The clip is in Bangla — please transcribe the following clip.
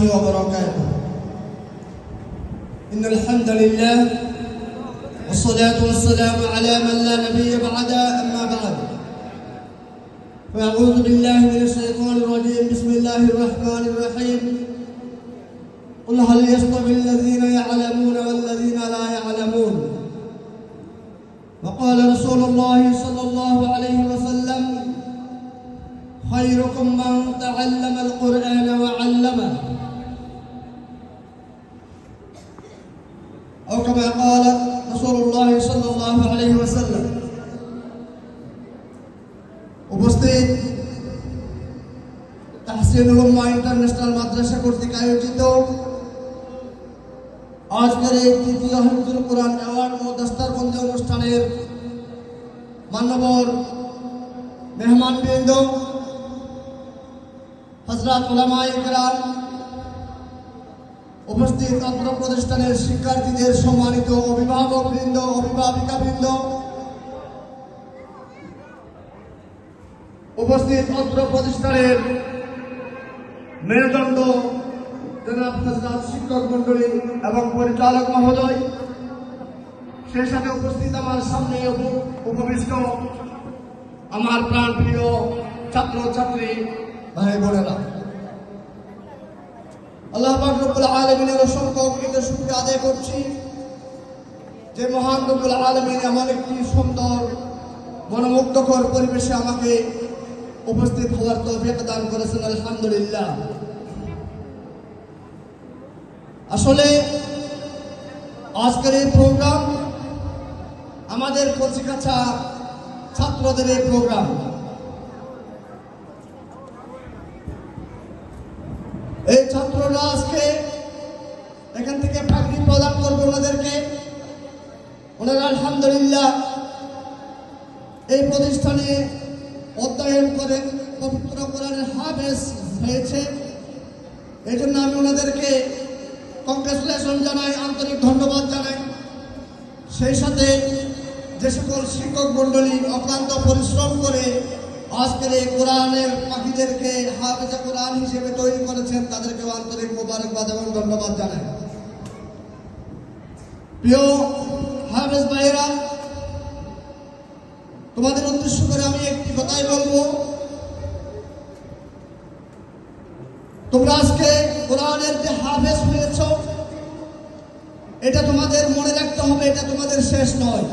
وبركاته. إن الحمد لله والصلاة والسلام على من لا نبي بعد أما بعد. فأعوذ بالله من الشيطان الرجيم. بسم الله الرحمن الرحيم. قل هل يستوي الذين يعلمون والذين لا يعلمون؟ وقال رسول الله صلى الله عليه وسلم خيركم من تعلم القرآن أو كما قال رسول الله صلى الله عليه وسلم উপস্থিত তাহসিনুল উম্মা ইন্টারন্যাশনাল মাদ্রাসা কর্তৃক আয়োজিত আজকের এই তৃতীয় হিফজুল কোরআন অ্যাওয়ার্ড ও দস্তারবন্দি অনুষ্ঠানের মান্যবর মেহমানবৃন্দ হজরত ওলামা ইকরাম উপস্থিত অত্র প্রতিষ্ঠানের শিক্ষার্থীদের সম্মানিত অভিভাবক বৃন্দ অভিভাবিকা বৃন্দ উপস্থিত অত্র প্রতিষ্ঠানের মেরুদণ্ড শিক্ষক মন্ডলী এবং পরিচালক মহোদয়, সেই সাথে উপস্থিত আমার সামনে উপ- উপবিষ্ট আমার প্রাণ প্রিয় ছাত্র ছাত্রী ভাই বোনেরা। আল্লাহ রব্বুল আলমিনের অসংখ্য শুক্রিয়া আদায় করছি যে মহান রব্বুল আলমিন এমন একটি সুন্দর, মনোমুগ্ধকর পরিবেশে আমাকে উপস্থিত হওয়ার দান করেছেন, আলহামদুলিল্লাহ। আসলে আজকের এই প্রোগ্রাম আমাদের কচিকাছা ছাত্রদের এই প্রোগ্রাম এই ছাত্ররা আজকে এখান থেকে চাকরি প্রদান করবে ওনাদেরকে। ওনারা আলহামদুলিল্লাহ এই প্রতিষ্ঠানে অধ্যয়ন করে পবিত্র কোরআনের হাফেজ হয়েছে। এই জন্য আমি ওনাদেরকে কংগ্রেচুলেশন জানাই, আন্তরিক ধন্যবাদ জানাই। সেই সাথে যে সকল শিক্ষক মণ্ডলী অক্লান্ত পরিশ্রম করে আজকের এই কোরআনের পাখিদেরকে হাফেজে কোরআন হিসেবে তৈরি করেছেন তাদেরকে আন্তরিক মোবারকবাদ এবং ধন্যবাদ জানাই। প্রিয় হাফেজ ভাইয়েরা, তোমাদের উদ্দেশ্য করে আমি একটি কথাই বলব। তোমরা আজকে কোরআনের যে হাফেজ হয়েছ, এটা তোমাদের মনে রাখতে হবে, এটা তোমাদের শেষ নয়।